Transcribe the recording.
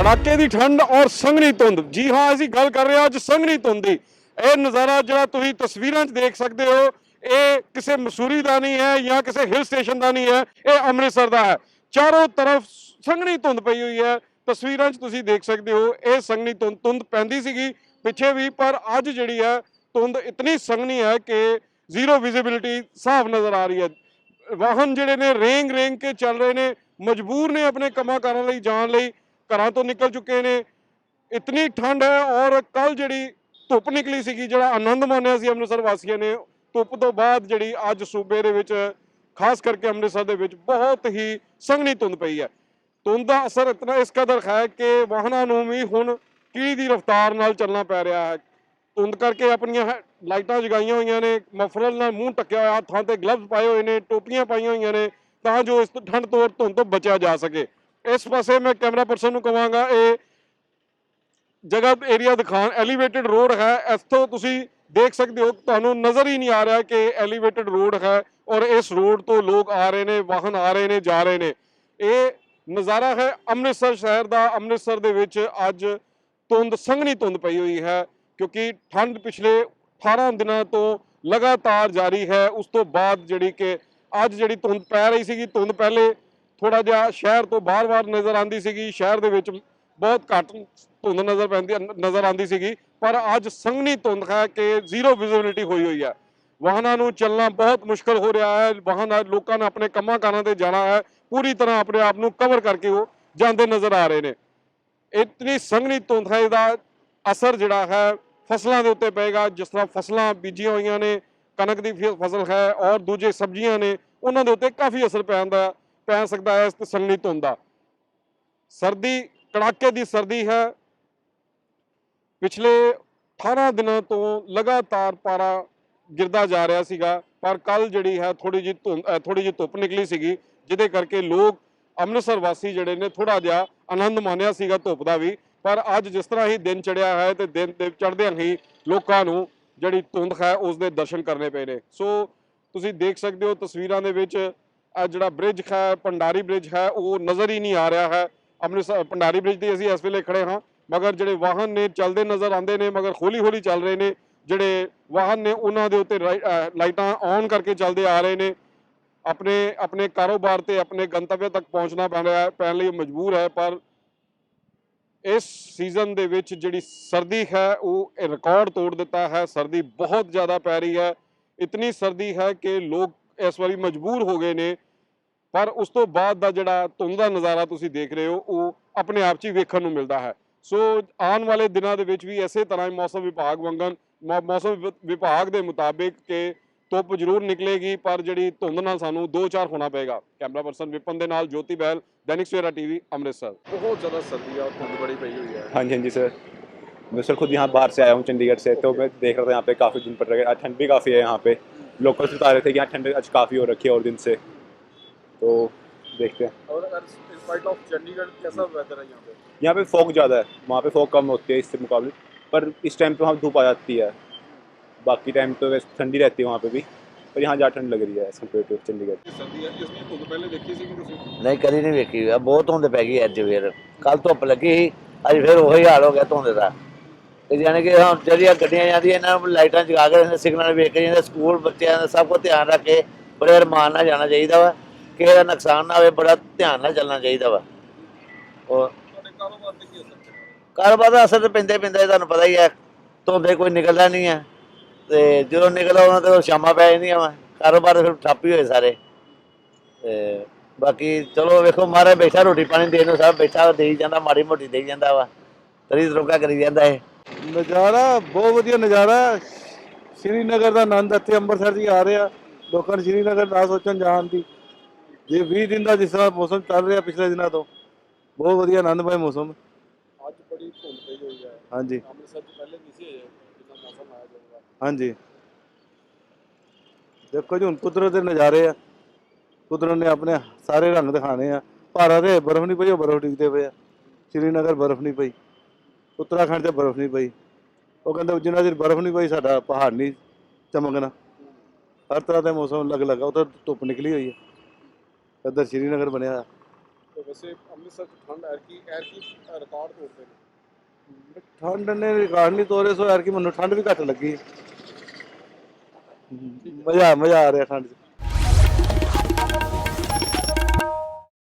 ਕੜਾਕੇ ਦੀ ਠੰਡ ਔਰ ਸੰਘਣੀ ਧੁੰਦ। ਜੀ ਹਾਂ, ਅਸੀਂ ਗੱਲ ਕਰ ਰਹੇ ਹਾਂ ਅੱਜ ਸੰਘਣੀ ਧੁੰਦ ਦੀ। ਇਹ ਨਜ਼ਾਰਾ ਜਿਹੜਾ ਤੁਸੀਂ ਤਸਵੀਰਾਂ 'ਚ ਦੇਖ ਸਕਦੇ ਹੋ, ਇਹ ਕਿਸੇ ਮਸੂਰੀ ਦਾ ਨਹੀਂ ਹੈ ਜਾਂ ਕਿਸੇ ਹਿਲ ਸਟੇਸ਼ਨ ਦਾ ਨਹੀਂ ਹੈ, ਇਹ ਅੰਮ੍ਰਿਤਸਰ ਦਾ ਹੈ। ਚਾਰੋਂ ਤਰਫ ਸੰਘਣੀ ਧੁੰਦ ਪਈ ਹੋਈ ਹੈ। ਤਸਵੀਰਾਂ 'ਚ ਤੁਸੀਂ ਦੇਖ ਸਕਦੇ ਹੋ, ਇਹ ਸੰਘਣੀ ਧੁੰਦ ਧੁੰਦ ਪੈਂਦੀ ਸੀਗੀ ਪਿੱਛੇ ਵੀ, ਪਰ ਅੱਜ ਜਿਹੜੀ ਹੈ, ਧੁੰਦ ਇਤਨੀ ਸੰਘਣੀ ਹੈ ਕਿ ਜ਼ੀਰੋ ਵਿਜ਼ਿਬਿਲਿਟੀ ਸਾਫ਼ ਨਜ਼ਰ ਆ ਰਹੀ ਹੈ। ਵਾਹਨ ਜਿਹੜੇ ਨੇ ਰੇਂਗ ਰੇਂਗ ਕੇ ਚੱਲ ਰਹੇ ਨੇ, ਮਜਬੂਰ ਨੇ ਆਪਣੇ ਕੰਮਾਂ ਕਾਰਾਂ ਲਈ, ਜਾਣ ਲਈ। ਘਰਾਂ ਤੋਂ ਨਿਕਲ ਚੁੱਕੇ ਨੇ। ਇਤਨੀ ਠੰਡ ਹੈ ਔਰ ਕੱਲ ਜਿਹੜੀ ਧੁੱਪ ਨਿਕਲੀ ਸੀਗੀ, ਜਿਹੜਾ ਆਨੰਦ ਮਾਣਿਆ ਸੀ ਅੰਮ੍ਰਿਤਸਰ ਵਾਸੀਆਂ ਨੇ, ਧੁੱਪ ਤੋਂ ਬਾਅਦ ਜਿਹੜੀ ਅੱਜ ਸੂਬੇ ਦੇ ਵਿੱਚ, ਖਾਸ ਕਰਕੇ ਅੰਮ੍ਰਿਤਸਰ ਦੇ ਵਿੱਚ ਬਹੁਤ ਹੀ ਸੰਘਣੀ ਧੁੰਦ ਪਈ ਹੈ। ਧੁੰਦ ਦਾ ਅਸਰ ਇਤਨਾ ਇਸ ਕਦਰ ਹੈ ਕਿ ਵਾਹਨਾਂ ਨੂੰ ਵੀ ਹੁਣ ਕੀੜੀ ਦੀ ਰਫ਼ਤਾਰ ਨਾਲ ਚੱਲਣਾ ਪੈ ਰਿਹਾ ਹੈ। ਧੁੰਦ ਕਰਕੇ ਆਪਣੀਆਂ ਹੈ- ਲਾਈਟਾਂ ਜਗਾਈਆਂ ਹੋਈਆਂ ਨੇ, ਮਫਰਲ ਨਾਲ ਮੂੰਹ ਟੱਕਿਆ ਹੋਇਆ ਹੱਥਾਂ ਤੇ ਗਲਵਜ਼ ਪਾਏ ਹੋਏ ਨੇ, ਟੋਪੀਆਂ ਪਾਈਆਂ ਹੋਈਆਂ ਨੇ, ਤਾਂ ਜੋ ਇਸ ਤੋਂ ਠੰਡ ਤੋਂ ਧੁੰਦ ਤੋਂ ਬਚਿਆ ਜਾ ਸਕੇ। ਇਸ ਪਾਸੇ ਮੈਂ ਕੈਮਰਾ ਪਰਸਨ ਨੂੰ ਕਹਾਂਗਾ ਇਹ ਜਗ੍ਹਾ ਏਰੀਆ ਦਿਖਾਣ ਐਲੀਵੇਟਡ ਰੋਡ ਹੈ। ਇੱਥੋਂ ਤੁਸੀਂ ਦੇਖ ਸਕਦੇ ਹੋ, ਤੁਹਾਨੂੰ ਨਜ਼ਰ ਹੀ ਨਹੀਂ ਆ ਰਿਹਾ ਕਿ ਐਲੀਵੇਟਡ ਰੋਡ ਹੈ ਔਰ ਇਸ ਰੋਡ ਤੋਂ ਲੋਕ ਆ ਰਹੇ ਨੇ, ਵਾਹਨ ਆ ਰਹੇ ਨੇ, ਜਾ ਰਹੇ ਨੇ। ਇਹ ਨਜ਼ਾਰਾ ਹੈ ਅੰਮ੍ਰਿਤਸਰ ਸ਼ਹਿਰ ਦਾ। ਅੰਮ੍ਰਿਤਸਰ ਦੇ ਵਿੱਚ ਅੱਜ ਧੁੰਦ, ਸੰਘਣੀ ਧੁੰਦ ਪਈ ਹੋਈ ਹੈ ਕਿਉਂਕਿ ਠੰਡ ਪਿਛਲੇ 18 ਦਿਨਾਂ ਤੋਂ ਲਗਾਤਾਰ ਜਾਰੀ ਹੈ। ਉਸ ਤੋਂ ਬਾਅਦ ਜਿਹੜੀ ਕਿ ਅੱਜ ਜਿਹੜੀ ਧੁੰਦ ਪੈ ਰਹੀ ਸੀਗੀ, ਧੁੰਦ ਪਹਿਲੇ ਥੋੜਾ ਜਿਹਾ ਸ਼ਹਿਰ ਤੋਂ ਬਾਹਰ-ਬਾਹਰ ਨਜ਼ਰ ਆਂਦੀ ਸੀਗੀ, ਸ਼ਹਿਰ ਦੇ ਵਿੱਚ ਬਹੁਤ ਘੱਟ ਧੁੰਦ ਨਜ਼ਰ ਪੈਂਦੀ, ਨਜ਼ਰ ਆਂਦੀ ਸੀਗੀ, ਪਰ ਅੱਜ ਸੰਘਣੀ ਧੁੰਦ ਹੈ ਕਿ ਜ਼ੀਰੋ ਵਿਜ਼ਿਬਿਲਿਟੀ ਹੋਈ ਹੋਈ ਹੈ। ਵਾਹਨਾਂ ਨੂੰ ਚੱਲਣਾ ਬਹੁਤ ਮੁਸ਼ਕਲ ਹੋ ਰਿਹਾ ਹੈ, ਵਾਹਨ, ਲੋਕਾਂ ਨੇ ਆਪਣੇ ਕੰਮਾਂ ਕਾਰਾਂ ਤੇ ਜਾਣਾ ਹੈ, ਪੂਰੀ ਤਰ੍ਹਾਂ ਆਪਣੇ ਆਪ ਨੂੰ ਕਵਰ ਕਰਕੇ ਉਹ ਜਾਂਦੇ ਨਜ਼ਰ ਆ ਰਹੇ ਨੇ। ਇਤਨੀ ਸੰਘਣੀ ਧੁੰਦ ਹੈ, ਇਹਦਾ ਅਸਰ ਜਿਹੜਾ ਹੈ ਫਸਲਾਂ ਦੇ ਉੱਤੇ ਪਏਗਾ, ਜਿਸ ਤਰ੍ਹਾਂ ਫਸਲਾਂ ਬੀਜੀਆਂ ਹੋਈਆਂ ਨੇ, ਕਣਕ ਦੀ ਫ- ਫਸਲ ਹੈ ਔਰ ਦੂਜੇ ਸਬਜ਼ੀਆਂ ਨੇ, ਉਹਨਾਂ ਦੇ ਉੱਤੇ ਕਾਫੀ ਅਸਰ ਪੈਂਦਾ ਪੈ ਸਕਦਾ ਹੈ ਇਸ ਸੰਘਣੀ ਧੁੰਦ ਦਾ। ਸਰਦੀ ਕੜਾਕੇ ਦੀ ਸਰਦੀ ਹੈ। ਪਿਛਲੇ 18 ਦਿਨਾਂ ਤੋਂ ਲਗਾਤਾਰ ਪਾਰਾ ਗਿਰਦਾ ਜਾ ਰਿਹਾ ਸੀਗਾ ਪਰ ਕੱਲ ਜਿਹੜੀ ਹੈ ਥੋੜੀ ਜਿਹੀ ਧੁੰਦ ਅ, ਥੋੜੀ ਜਿਹੀ ਧੁੱਪ ਨਿਕਲੀ ਸੀਗੀ ਜਿਹਦੇ ਕਰਕੇ ਲੋਕ ਅੰਮ੍ਰਿਤਸਰ ਵਾਸੀ ਜਿਹੜੇ ਨੇ ਥੋੜਾ ਜਿਹਾ ਆਨੰਦ ਮਾਣਿਆ ਸੀਗਾ ਧੁੱਪ ਦਾ ਵੀ। ਪਰ ਅੱਜ ਜਿਸ ਤਰ੍ਹਾਂ ਹੀ ਦਿਨ ਚੜਿਆ ਹੈ ਤੇ ਦਿਨ ਦੇ ਚੜ੍ਹਦਿਆਂ ਹੀ ਲੋਕਾਂ ਨੂੰ ਜਿਹੜੀ ਧੁੰਦ ਹੈ ਉਸ ਦੇ ਦਰਸ਼ਨ ਕਰਨੇ ਪਏ ਨੇ। ਸੋ ਤੁਸੀਂ ਦੇਖ ਸਕਦੇ ਹੋ ਤਸਵੀਰਾਂ ਦੇ ਵਿੱਚ ਜਿਹੜਾ ਬ੍ਰਿਜ ਹੈ, ਭੰਡਾਰੀ ਬ੍ਰਿਜ ਹੈ, ਉਹ ਨਜ਼ਰ ਹੀ ਨਹੀਂ ਆ ਰਿਹਾ ਹੈ। ਅੰਮ੍ਰਿਤਸਰ, ਭੰਡਾਰੀ ਬ੍ਰਿਜ ਤੇ ਅਸੀਂ ਇਸ ਵੇਲੇ ਖੜੇ ਹਾਂ। ਮਗਰ ਜਿਹੜੇ ਵਾਹਨ ਨੇ, ਚੱਲਦੇ ਨਜ਼ਰ ਆਉਂਦੇ ਨੇ, ਮਗਰ ਹੌਲੀ ਹੌਲੀ ਚੱਲ ਰਹੇ ਨੇ। ਜਿਹੜੇ ਵਾਹਨ ਨੇ, ਉਹਨਾਂ ਦੇ ਉੱਤੇ ਰਾਈ- ਲਾਈਟਾਂ ਔਨ ਕਰਕੇ ਚੱਲਦੇ ਆ ਰਹੇ ਨੇ। ਆਪਣੇ ਆਪਣੇ ਕਾਰੋਬਾਰ ਤੇ ਆਪਣੇ ਗੰਤਵਯ ਤੱਕ ਪਹੁੰਚਣਾ ਪੈ ਰਿਹਾ ਪੈਣ ਲਈ ਮਜਬੂਰ ਹੈ, ਪਰ ਇਸ ਸੀਜ਼ਨ ਦੇ ਵਿੱਚ ਜਿਹੜੀ ਸਰਦੀ ਹੈ, ਉਹ ਇਹ ਰਿਕਾਰਡ ਤੋੜ ਦਿੱਤਾ ਹੈ। ਸਰਦੀ ਬਹੁਤ ਜ਼ਿਆਦਾ ਪੈ ਰਹੀ ਹੈ। ਇਤਨੀ ਸਰਦੀ ਹੈ ਕਿ ਲੋਕ ਇਸ ਵਾਰੀ ਮਜਬੂਰ ਹੋ ਗਏ ਨੇ ਪਰ ਉਸ ਤੋਂ ਬਾਅਦ ਦਾ ਜਿਹੜਾ ਧੁੰਦ ਦਾ ਨਜ਼ਾਰਾ ਤੁਸੀਂ ਦੇਖ ਰਹੇ ਹੋ ਉਹ ਆਪਣੇ ਆਪ 'ਚ ਹੀ ਵੇਖਣ ਨੂੰ ਮਿਲਦਾ ਹੈ ਸੋ ਆਉਣ ਵਾਲੇ ਦਿਨਾਂ ਦੇ ਵਿੱਚ ਵੀ ਇਸੇ ਤਰ੍ਹਾਂ ਹੀ ਮੌਸਮ ਵਿਭਾਗ ਵਾਂਗਨ ਮੌ- ਮੌਸਮ ਵਿ- ਵਿਭਾਗ ਦੇ ਮੁਤਾਬਿਕ ਕਿ ਧੁੱਪ ਜ਼ਰੂਰ ਨਿਕਲੇਗੀ ਪਰ ਜਿਹੜੀ ਧੁੰਦ ਨਾਲ ਸਾਨੂੰ 2-4 ਹੋਣਾ ਪਏਗਾ ਕੈਮਰਾ ਪਰਸਨ ਵਿਪਨ ਦੇ ਨਾਲ ਜੋਤੀ ਬਹਿਲ ਦੈਨਿਕ ਸਵੇਰਾ ਟੀਵੀ ਅੰਮ੍ਰਿਤਸਰ ਬਹੁਤ ਜ਼ਿਆਦਾ ਸਰਦੀ ਆ ਧੁੰਦ ਬੜੀ ਪਈ ਹੋਈ ਹੈ हाँ जी हाँ जी सर मैं सर खुद यहाँ बाहर से आया हूँ चंडीगढ़ से तो मैं देख रहा था यहाँ पे काफ़ी दिन पड़ रहे हैं ठंड भी काफ़ी है यहाँ पे लोकल्स बता रहे थे कि यहाँ ठंड आज काफ़ी हो रखी है और दिन से तो देखते हैं और इन स्पाइट ऑफ चंडीगढ़ कैसा वेदर है यहाँ पे यहाँ पे फॉग ज़्यादा है वहाँ पे फॉग कम होती है इससे मुकाबले पर इस टाइम पे वहाँ धूप आ जाती है बाकी टाइम तो वैसे ठंडी रहती है वहाँ पे भी पर यहाँ ज़्यादा ठंड लग रही है एज कम्पेयर टू चंडीगढ़ ਸਰਦੀ ਹੈ ਇਸ ਨੂੰ ਧੁੰਦ ਪਹਿਲੇ ਦੇਖੀ ਸੀ ਕਿ ਤੁਸੀਂ ਨਹੀਂ ਕਦੀ ਨਹੀਂ ਵੇਖੀ ਆ ਬਹੁਤ ਧੁੰਦ ਪੈ ਗਈ ਅੱਜ ਫਿਰ ਕੱਲ ਧੁੱਪ ਲੱਗੀ ਸੀ ਅੱਜ ਫਿਰ ਉਹੀ ਹਾਲ ਹੋ ਗਿਆ ਧੁੰਦ ਦਾ ਤੇ ਜਾਣੀ ਕਿ ਹੁਣ ਜਿਹੜੀਆਂ ਗੱਡੀਆਂ ਜਾਂਦੀਆਂ, ਇਹਨਾਂ ਨੂੰ ਲਾਈਟਾਂ ਜਗਾ ਕੇ ਸਿਗਨਲ ਵੇਖ ਕੇ ਜਾਂਦੇ, ਸਕੂਲ ਬੱਚਿਆਂ ਦਾ ਸਭ ਕੁਝ ਧਿਆਨ ਰੱਖ ਕੇ ਬੜੇ ਅਰਮਾਨ ਨਾਲ ਜਾਣਾ ਚਾਹੀਦਾ ਵਾ। ਕਿਸੇ ਦਾ ਨੁਕਸਾਨ ਨਾ ਹੋਵੇ, ਬੜਾ ਧਿਆਨ ਨਾਲ ਚੱਲਣਾ ਚਾਹੀਦਾ ਵਾ। ਉਹ ਕਾਰੋਬਾਰ ਦਾ ਅਸਰ ਤਾਂ ਪੈਂਦਾ ਹੀ ਪੈਂਦਾ ਤੁਹਾਨੂੰ ਪਤਾ ਹੀ ਹੈ। ਧੋਂਦੇ ਕੋਈ ਨਿਕਲਦਾ ਨਹੀਂ ਹੈ। ਤੇ ਜਦੋਂ ਨਿਕਲਦਾ ਉਹਨਾਂ ਤੇ ਸ਼ਾਮਾਂ ਪੈ ਜਾਂਦੀਆਂ ਵਾ। ਕਾਰੋਬਾਰ ਫਿਰ ਠੱਪ ਹੀ ਹੋਏ ਸਾਰੇ। ਤੇ ਬਾਕੀ ਚਲੋ ਵੇਖੋ, ਮਹਾਰਾਜ ਬੈਠਾ ਰੋਟੀ ਪਾਣੀ ਦੇਣ ਨੂੰ, ਸਭ ਬੈਠਾ, ਦੇਈ ਜਾਂਦਾ, ਮਾੜੀ ਮੋਟੀ ਦੇਈ ਜਾਂਦਾ ਵਾ। ਤਰੀ ਤਰੋਕਾ ਕਰੀ ਜਾਂਦਾ ਇਹ। ਨਜ਼ਾਰਾ ਬਹੁਤ ਵਧੀਆ ਨਜ਼ਾਰਾ। ਹੈ। ਸ਼੍ਰੀਨਗਰ ਦਾ ਆਨੰਦ ਇੱਥੇ ਅੰਮ੍ਰਿਤਸਰ ਜੀ ਆ ਰਿਹਾ ਲੋਕਾਂ ਨੂੰ ਸ਼੍ਰੀਨਗਰ ਨਾ ਸੋਚਣ ਜਾਣ ਦੀ। ਜੇ 20 ਦਿਨ ਦਾ ਜਿਸ ਤਰ੍ਹਾਂ ਮੌਸਮ ਚੱਲ ਰਿਹਾ ਪਿਛਲੇ ਦਿਨਾਂ ਤੋਂ ਬਹੁਤ ਵਧੀਆ ਆਨੰਦਮਈ ਮੌਸਮ ਅੱਜ ਬੜੀ ਧੁੰਦ ਪਈ ਹੋਈ ਹੈ। ਹਾਂਜੀ। ਅੰਮ੍ਰਿਤਸਰ ਚ ਪਹਿਲੇ ਨਹੀਂ ਸੀ ਇਹ ਜਿੰਨਾ ਮੌਸਮ ਆਇਆ ਜਾਊਗਾ। ਹਾਂਜੀ। ਦੇਖੋ ਜੀ ਹੁਣ ਕੁਦਰਤ ਦੇ ਨਜ਼ਾਰੇ ਆ। ਕੁਦਰਤ ਨੇ ਆਪਣੇ ਸਾਰੇ ਰੰਗ ਦਿਖਾਣੇ ਆ। ਭਾਰਤ ਦੇ ਬਰਫ਼ ਨਹੀਂ ਪਈ ਉਹ ਬਰਫ਼ ਡਿੱਗਦੇ ਪਏ ਆ। ਸ਼੍ਰੀਨਗਰ ਬਰਫ਼ ਨਹੀਂ ਪਈ। ਉੱਤਰਾਖੰਡ 'ਚ ਬਰਫ਼ ਨਹੀਂ ਪਈ। ਉਹ ਕਹਿੰਦੇ ਜਿੰਨਾ ਚਿਰ ਬਰਫ਼ ਨਹੀਂ ਪਈ ਸਾਡਾ ਪਹਾੜ ਨਹੀਂ ਚਮਕਣਾ। ਹਰ ਤਰ੍ਹਾਂ ਦੇ ਮੌਸਮ ਅਲੱਗ ਆ ਉੱਧਰ ਧੁੱਪ ਨਿਕਲੀ ਹੋਈ ਹੈ ਇੱਧਰ ਸ਼੍ਰੀਨਗਰ ਬਣਿਆ ਹੋਇਆ। ਤਾਂ ਵੈਸੇ ਅੰਮ੍ਰਿਤਸਰ ਚ ਠੰਡ ਐਰ ਕੀ ਐਰ ਕੀ ਰਿਕਾਰਡ ਤੋੜਦੇ ਨੇ। ਠੰਡ ਨੇ ਰਿਕਾਰਡ ਨਹੀਂ ਤੋਰੇ ਸੋ ਯਾਰ ਕਿ ਮੈਨੂੰ ਠੰਡ ਵੀ ਘੱਟ ਲੱਗੀ। ਮਜ਼ਾ ਮਜ਼ਾ ਆ ਰਿਹਾ ਠੰਡ 'ਚ।